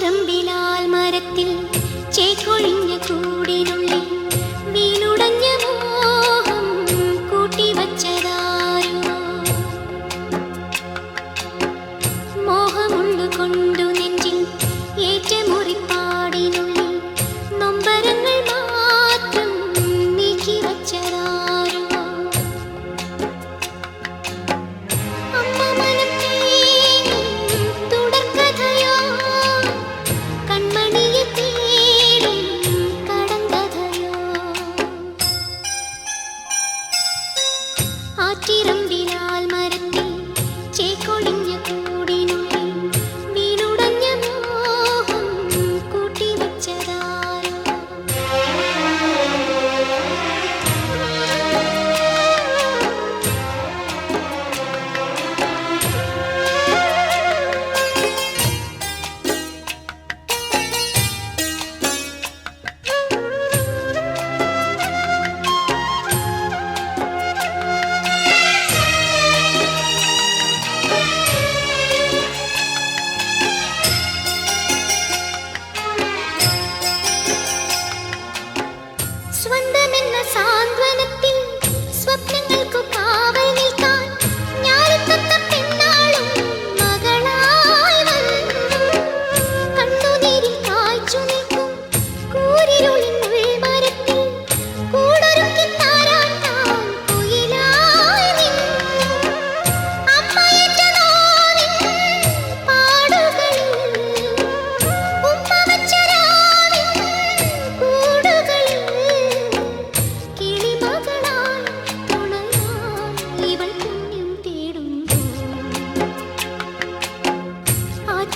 ചിറമ്പിലാൽ മരത്തിൽ ചേക്കൊളിഞ്ഞ കൂടിനുള്ളിൽ വീലുടഞ്ഞ മോഹം കൂട്ടിവച്ചതാരോ മോഹമുള്ളുകൊണ്ടു നെഞ്ചിൽ ഏറ്റ മുറിപ്പാടിനുള്ളിൽ നൊമ്പരങ്ങൾ മാത്രം നീക്കിവച്ചതാ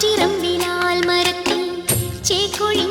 കാറ്റിറമ്പിനാൽ മരത്തിൽ ചേക്കൊഴി